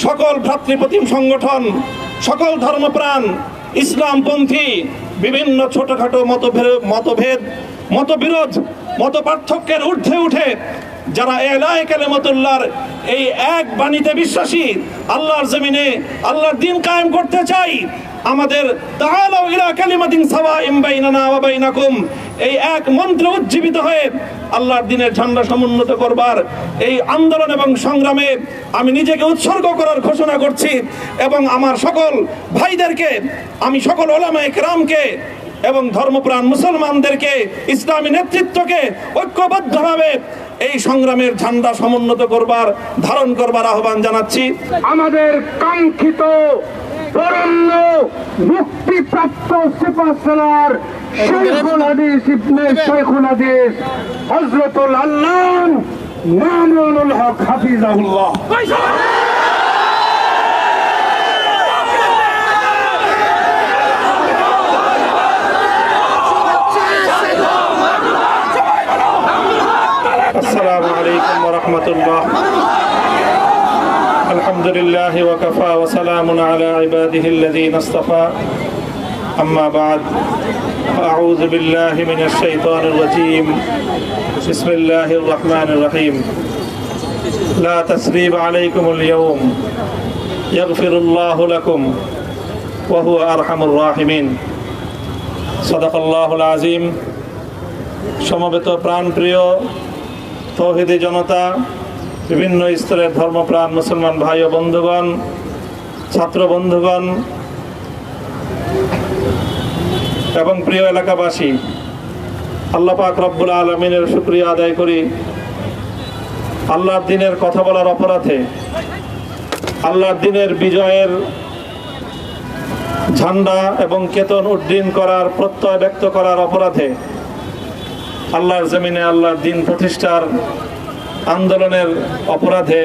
সকল ভ্রাতৃপ্রতিম সংগঠন, সকল ধর্মপ্রাণ, ইসলামপন্থী, বিভিন্ন ছোটখাটো মতভেদ মতভেদ, মতবিরোধ মত পার্থক্যের ঊর্ধ্বে উঠে যারা এলায় কালেমতুল্লাহর এই এক বাণীতে বিশ্বাসী, আল্লাহর জমিনে আল্লাহর দিন কায়েম করতে চাই, আমাদের বাইনাকুম, এই এক মন্ত্রে উজ্জীবিত হয়ে আল্লাহর দিনের ঝান্ডা সমুন্নত করবার এই আন্দোলন এবং সংগ্রামে আমি নিজেকে উৎসর্গ করার ঘোষণা করছি এবং আমার সকল ভাইদেরকে, আমি সকল ওলামায়ে কেরামকে এবং ধর্মপ্রাণ মুসলমানদেরকে, ইসলামী নেতৃত্বকে ঐক্যবদ্ধভাবে এই সংগ্রামের ঝান্ডা সমুন্নত করবার, ধারণ করবার আহ্বান জানাচ্ছি। আমাদের কাঙ্ক্ষিত মুক্তিপ্রাপ্ত شيخ الحديث ابن شيخ الحديث حضرة العلام نعمل الحق حفظه الله. السلام عليكم ورحمة الله. الحمد لله وكفى وسلام على عباده الذين اصطفى. أما بعد أعوذ بالله من الشيطان الرجيم بسم الله الرحمن الرحيم لا تسريب عليكم اليوم يغفر الله لكم وهو أرحم الراحمين صدق الله العظيم সমবেত প্রাণপ্রিয় তৌহিদি জনতা বিভিন্ন স্তরের ধর্মপ্রাণ মুসলমান ভাই ও বন্ধুগণ ছাত্র বন্ধুগণ এবং প্রিয় এলাকাবাসী, আল্লাহ পাক রব্বুল আলমিনের শুক্রিয়া আদায় করি। আল্লাহর দিনের কথা বলার অপরাধে, আল্লাহর দিনের বিজয়ের ঝান্ডা এবং কেতন উড্ডীন করার, প্রত্যয় ব্যক্ত করার অপরাধে, আল্লাহর জমিনে আল্লাহর দিন প্রতিষ্ঠার আন্দোলনের অপরাধে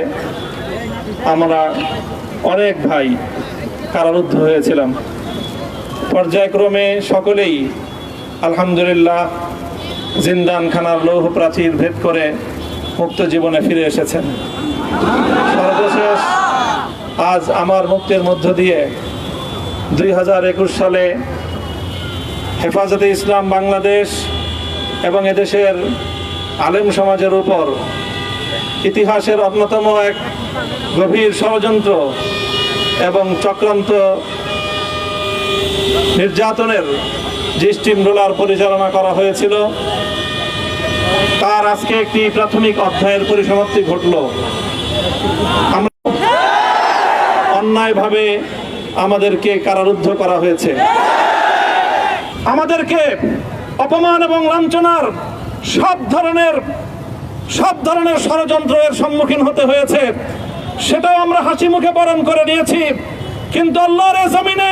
আমরা অনেক ভাই কারারুদ্ধ হয়েছিলাম। পর্যায়ক্রমে সকলেই আলহামদুলিল্লাহ জিন্দানখানার লৌহ প্রাচীর ভেদ করে মুক্ত জীবনে ফিরে এসেছেন। সর্বশেষ আজ আমার মুক্তির মধ্য দিয়ে দুই হাজার একুশ সালে হেফাজতে ইসলাম বাংলাদেশ এবং এদেশের আলেম সমাজের উপর ইতিহাসের অন্যতম এক গভীর ষড়যন্ত্র এবং চক্রান্ত নির্যাতনের যে স্টিম রোলার পরিচালনা করা হয়েছিল, তার আজকে একটি প্রাথমিক অধ্যায়ের পরিসমাপ্তি ঘটল। অন্যায়ভাবে আমাদেরকে কারারুদ্ধ করা হয়েছে। আমাদেরকে অপমান এবং লাঞ্ছনার সব ধরনের সব ধরনের ষড়যন্ত্রের সম্মুখীন হতে হয়েছে। সেটাও আমরা হাসি মুখে বরণ করে নিয়েছি। কিন্তু আল্লাহর জমিনে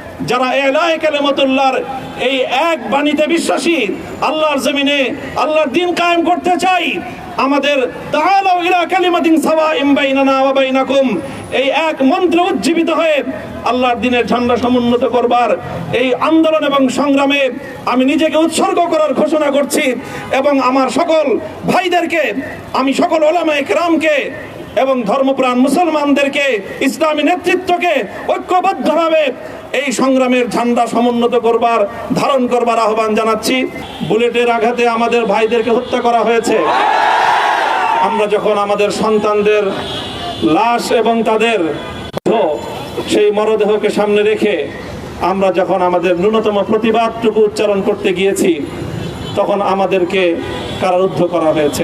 যারা এলায় কালেমতুল্লাহর এই এক বাণীতে বিশ্বাসী, আল্লাহর জমিনে আল্লাহর দিন কায়েম করতে চাই, আমাদের তাআলাউ ইলা কালিমাতিন সাওয়াইম বাইনানা ওয়া বাইনাকুম। এই এক মন্ত্রে উজ্জীবিত হয়ে আল্লাহর দিনের ঝান্ডা সমুন্নত করবার এই আন্দোলন এবং সংগ্রামে আমি নিজেকে উৎসর্গ করার ঘোষণা করছি এবং আমার সকল ভাইদেরকে, আমি সকল ওলামায়ে কেরামকে এবং ধর্মপ্রাণ মুসলমানদেরকে, ইসলামী নেতৃত্বকে ঐক্যবদ্ধভাবে এই সংগ্রামের ঝান্ডা সমুন্নত করবার, ধারণ করবার আহ্বান জানাচ্ছি। বুলেটের আঘাতে আমাদের ভাইদেরকে হত্যা করা হয়েছে। আমরা যখন আমাদের সন্তানদের লাশ এবং তাদের সেই মরদেহকে সামনে রেখে আমরা যখন আমাদের ন্যূনতম প্রতিবাদটুকু উচ্চারণ করতে গিয়েছি, তখন আমাদেরকে কারারুদ্ধ করা হয়েছে।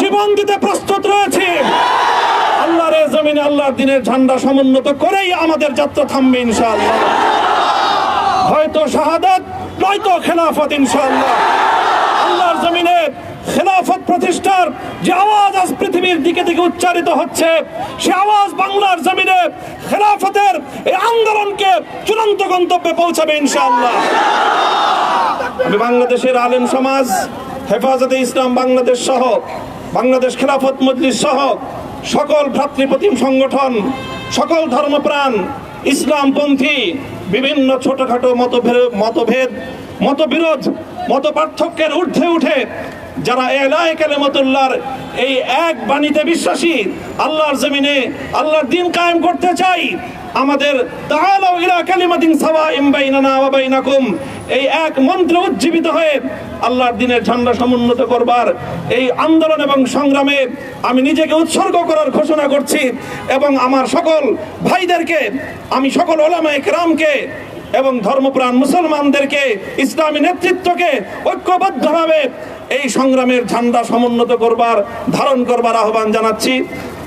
জীবন দিতে প্রস্তুত রয়েছি। আল্লাহর জমিনে আল্লাহর দিনের ঝান্ডা সমুন্নত করেই আমাদের যাত্রা থামবে ইনশাআল্লাহ। হয়তো শাহাদাত, নয়তো খেলাফত ইনশাআল্লাহ। আল্লাহর জমিনে খেলাফত প্রতিষ্ঠার যে আওয়াজ আজ পৃথিবীর দিকে দিকে উচ্চারিত হচ্ছে, সে আওয়াজ বাংলার জমিনে খেলাফতের এই আন্দোলনকে চূড়ান্ত গন্তব্যে পৌঁছাবে ইনশাআল্লাহ। বাংলাদেশের আলেম সমাজ, হেফাজতে ইসলাম বাংলাদেশ সহ বাংলাদেশ খেলাফত মজলিস সহ সকল ভ্রাতৃপ্রতিম সংগঠন, সকল ধর্মপ্রাণ, ইসলামপন্থী, বিভিন্ন ছোটখাটো মতভেদ মতভেদ, মতবিরোধ মত পার্থক্যের ঊর্ধ্বে উঠে যারা এলায় কালেমতুল্লাহর এই এক বাণীতে বিশ্বাসী, আল্লাহর জমিনে আল্লাহর দিন কায়েম করতে চাই, আমাদের ইলা এই এক মন্ত্রে উজ্জীবিত হয়ে আল্লাহর দিনের ঝান্ডা সমুন্নত করবার এই আন্দোলন এবং সংগ্রামে আমি নিজেকে উৎসর্গ করার ঘোষণা করছি এবং আমার সকল ভাইদেরকে, আমি সকল ওলামায়ে কেরামকে এবং ধর্মপ্রাণ মুসলমানদেরকে, ইসলামী নেতৃত্বকে ঐক্যবদ্ধভাবে এই সংগ্রামের ঝান্ডা সমুন্নত করবার, ধারণ করবার আহ্বান জানাচ্ছি।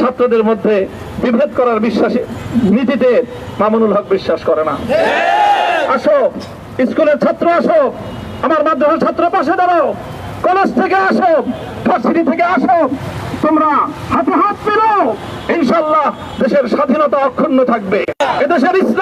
ছাত্রদের মধ্যে বিভেদ করার বিশ্বাস নীতিতে মামুনুল হক বিশ্বাস করে না। আসো, স্কুলের ছাত্র আসো, আমার মাদ্রাসার ছাত্র পাশে দাঁড়াও। কলেজ থেকে আসো, ভার্সিটি থেকে আসো, তোমরা হাতে হাত পেল ইনশাল্লাহ দেশের স্বাধীনতা অক্ষুণ্ণ থাকবে। এদেশের ইসলাম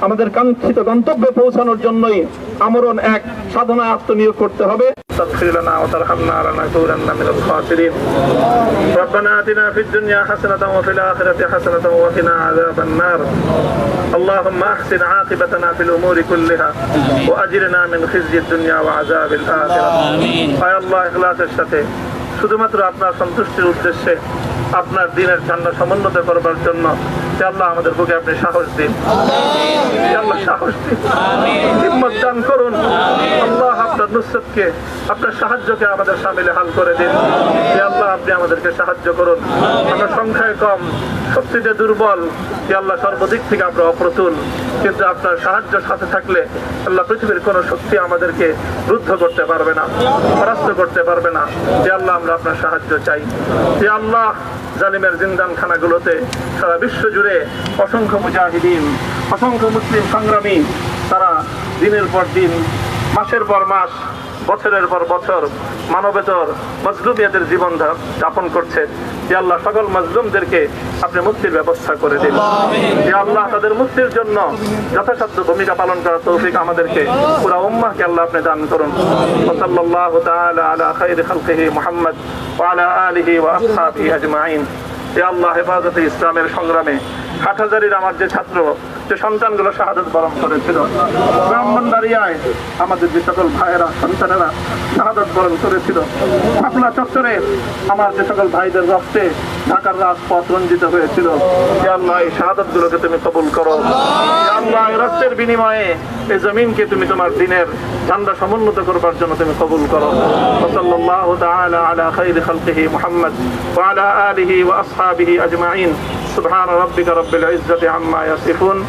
আমাদের কাঙ্ক্ষিত গন্তব্যে পৌঁছানোর জন্যই আমরণ এক সাধনা আত্মনিয়োগ করতে হবে تغفر لنا وترحمنا لنكونن من الخاسرين ربنا آتنا في الدنيا حسنة وفي الآخرة حسنة وقنا عذاب النار اللهم أحسن عاقبتنا في الأمور كلها وأجرنا من خزي الدنيا وعذاب الآخرة আয় আল্লাহ ইখলাসের সাথে শুধুমাত্র আপনার সন্তুষ্টির উদ্দেশ্যে আপনার দিনের ঠান্ডা সমুন্নত করবার জন্য আল্লাহ আমাদের বুকে আপনি সাহস দিন। আল্লাহ সাহস দিন। হিম্মত দান করুন। আল্লাহ আপনার নুসরতকে, আপনার সাহায্যকে আমাদের সামিলে হাল করে দিন। হে আল্লাহ, আপনি আমাদেরকে সাহায্য করুন। আমরা সংখ্যায় কম, শক্তিতে দুর্বল। হে আল্লাহ, সর্বদিক থেকে আমরা অপ্রতুল। কিন্তু আপনার সাহায্য সাথে থাকলে আল্লাহ পৃথিবীর কোনো শক্তি আমাদেরকে রুদ্ধ করতে পারবে না, পরাস্ত করতে পারবে না। যে আল্লাহ, আমরা আপনার সাহায্য চাই। যে আল্লাহ, জালিমের জিন্দান খানাগুলোতে সারা বিশ্ব জুড়ে অসংখ্য মুজাহিদিন, অসংখ্য মুসলিম সংগ্রামী, তারা দিনের পর দিন মাসের পর মাস, বছরের পর বছর, মানবেতর মজলুমিয়াদের জীবন যাপন করছে। যে আল্লাহ সকল মজলুমদেরকে আপনি মুক্তির ব্যবস্থা করে দিন। যে আল্লাহ তাদের মুক্তির জন্য যথাসাধ্য ভূমিকা পালন করার তৌফিক আমাদেরকে পুরা উম্মাহকে আল্লাহ আপনি দান করুন। ওসল্লাহ তাআলা আলা খাইর খালকিহি মুহাম্মদ ওয়া আলা আলিহি ওয়া আসহাবিহি আজমাইন। হে আল্লাহ হেফাজতে ইসলামের সংগ্রামে হাটহাজারির আমার যে ছাত্র যে সন্তানগুলো শাহাদত বরণ করেছিল ব্রাহ্মণবাড়িয়ায় আমাদের যে সকল ভাইয়েরা, সন্তানেরা শাহাদত বরণ করেছিল আপনার চত্বরে আমার যে সকল ভাইদের রক্তে ঢাকার রাজপথ রঞ্জিত হয়েছিল। আল্লাহ, এই শাহাদত গুলোকে তুমি কবুল করো। আল্লাহ রক্তের বিনিময়ে এই জমিনকে তুমি তোমার দিনের ঠান্ডা সমুন্নত করবার জন্য তুমি কবুল করো। সাল্লাল্লাহু তাআলা আলা খাইরি খালকিহি মুহাম্মদ ওয়া আলা আলিহি ওয়া আসহাবিহি আজমাইন। সুবহান রাব্বিকা রাব্বিল ইজ্জাতি আম্মা ইয়াসিফুন।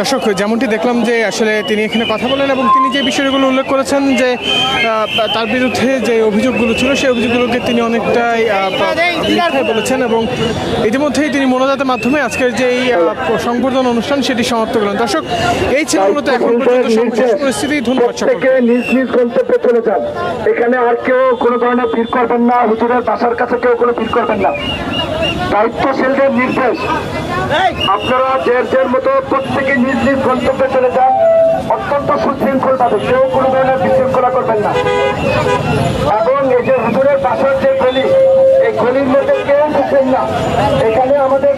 দর্শক যেমনটি দেখলাম যে আসলে তিনি এখানে কথা বলেন এবং তিনি যে বিষয়গুলো উল্লেখ করেছেন যে তার বিরুদ্ধে যে অভিযোগগুলো ছিল সেই অভিযোগগুলোকে তিনি অনেকটাই বলেছেন এবং ইতিমধ্যেই তিনি মনোজাতের মাধ্যমে আজকের যে এই সংবর্ধনা অনুষ্ঠান সেটি সমাপ্ত করলেন। দর্শক এই ছিল মূলত এখন পর্যন্ত সর্বশেষ পরিস্থিতি। ধন্যবাদ নিজ নিজ গন্তব্যে চলে যান। এখানে আর কেউ কোনো ধরনের ভিড় করবেন না হুজুরের বাসার কাছে কেউ কোনো ভিড় করবেন না। দায়িত্বশীলদের নির্দেশ। আপনারা যে যের মতো প্রত্যেকে নিজ নিজ গন্তব্যে চলে যান। অত্যন্ত সুশৃঙ্খল ভাবে কেউ কোনো ধরনের বিশৃঙ্খলা করবেন না। এবং এই যে হুজুরের বাসার যে গলি এই গলির মধ্যে কেউ ঢুকবেন না। এখানে আমাদের